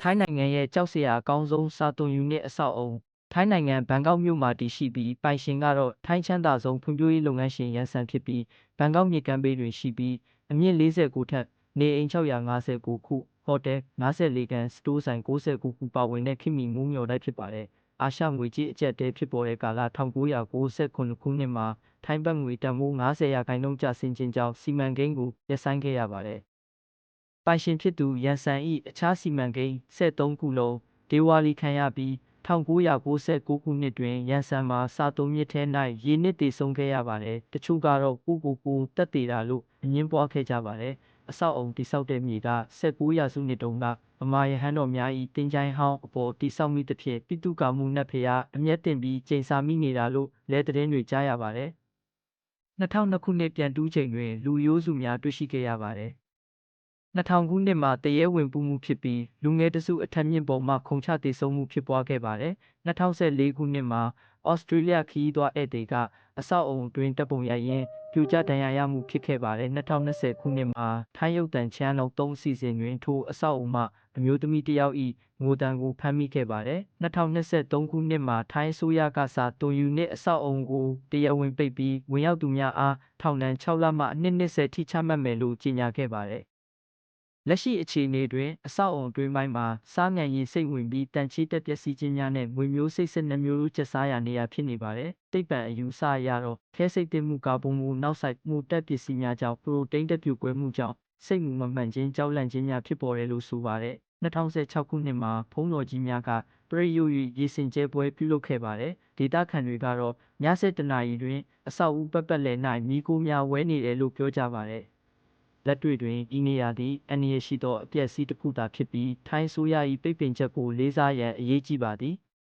ထိုင်းနိုင်ငံရဲ့ကြောက်စရာအကောင်းဆုံးစာသွန်ယူနစ်အဆောက်အုံထိုင်းနိုင်ငံဘန်ကောက်မြို့မှာတည်ရှိပြီးပိုင်ရှင်ကတော့ထိုင်းချမ်းသာဆုံးဖွံ့ဖြိုးရေးလုပ်ငန်းရှင်ရန်ဆန်ဖြစ်ပြီးဘန်ကောက်မြေကမ်းဘေးတွင်ရှိပြီးအမြင့်49ထပ်နေအိမ်659ခုဟိုတယ်54ခန်းစတိုးဆိုင်69ခုပါဝင်တဲ့ခိမီမိုးမျှော်တိုက်ဖြစ်ပါတယ်အာရှငွေကြေးအကျပ်တဲဖြစ်ပေါ်တဲ့ကာလ1998ခုနှစ်မှာထိုင်းဘတ်ငွေတန်ဖိုး90ရာခိုင်နှုန်းကျဆင်းခြင်းကြောင့်စီမံကိန်းကိုရပ်ဆိုင်းခဲ့ရပါတယ်။ ပိုင်ရှင်ဖြစ်သူရန်ဆန်၏အခြားစီမံကိန်း73ခုလုံးဒေဝါလီခံရပြီး1999ခုနှစ်တွင်ရန်ဆန်မှာစာတုံးမြစ်ထဲ၌ရေနစ်တေဆုံးခဲ့ရပါတယ်။တချို့ကတော့ကိုကိုကိုတက်သေးတာလို့အငင်းပွားခဲ့ကြပါတယ်။အဆောက်အုံတိဆောက်တဲ့မြေက19ရာစုနှစ်တုန်းကဗမာရဟန်းတော်များ၏တင်ချိုင်းဟောင်းအပေါ်တိဆောက်မိသဖြင့်ပိတုကာမှုနတ်ဖျားအမျက်တင်ပြီးကျိန်စာမိနေတာလို့လဲသတင်းတွေကြားရပါတယ်။2002ခုနှစ်ပြန်တူးချိန်တွင်လူရိုးစုများတွေ့ရှိခဲ့ရပါတယ်။ 2000ခုနှစ်မှာတရဲဝင်ပူးမှုဖြစ်ပြီးလူငယ်တစုအထက်မြင့်ပေါ်မှခုန်ချတေဆုံးမှုဖြစ်ပွားခဲ့ပါတယ်။2014ခုနှစ်မှာဩစတြေးလျခရီးသွားဧည့်သည်ကအဆောက်အုံတွင်တပ်ပုံရိုက်ရင်းပြိုကျဒဏ်ရာရမှုဖြစ်ခဲ့ပါတယ်။2020ခုနှစ်မှာထိုင်းရုပ်တံချမ်းလုံး3အစီအစဉ်တွင်ထိုအဆောက်အုံမှအမျိုးသမီးတစ်ယောက်၏ငိုတံကိုဖမ်းမိခဲ့ပါတယ်။2023ခုနှစ်မှာထိုင်းအစိုးရကစာတွန်ယူနစ်အဆောက်အုံကိုတရားဝင်ပိတ်ပြီးဝင်ရောက်သူများအားထောင်ဒဏ်6လမှအနှစ်20ထိချမှတ်မယ်လို့ကြေညာခဲ့ပါတယ်။ လက်ရှိအခြေအနေတွင် အဆောက်အုံအတွင်းပိုင်းမှာစားငံရင်စိတ်ဝင်ပြီးတန်ချေတက်ပျက်စီးခြင်းများနဲ့ငွေမျိုးစိတ်ဆက်နှမျိုးကျဆားရာနေရာဖြစ်နေပါတယ်။တိတ်ပံအယူဆအရတော့ ခဲစိတ်တင်မှု ကာဗွန်မှုနောက်ဆိုင်မှုတက်ပစ္စည်းများကြောင့် ပရိုတိန်းတက်ပြိုကွဲမှုကြောင့် စိတ်မူမမှန်ခြင်း ကြောက်လန့်ခြင်းများ ဖြစ်ပေါ်တယ်လို့ ဆိုပါတယ်။2016ခုနှစ်မှာဖုံးတော်ကြီးများက ပရိယု၍ရေစင်ကျဲပွဲ ပြုလုပ်ခဲ့ပါတယ်။ဒေတာခန်တွေကတော့ည7နာရီတွင် အဆောက်အဦပတ်ပတ်လည်၌မိကိုများဝဲနေတယ်လို့ ပြောကြပါတယ်။ လက်တွေ့တွင်ဤနေရာသည်အန္တရာယ်ရှိသောအပျက်စီးတစ်ခုသာဖြစ်ပြီး ထိုင်းဆိုရ၏ပိတ်ပင်ချက်ကိုလေးစားရန်အရေးကြီးပါသည်။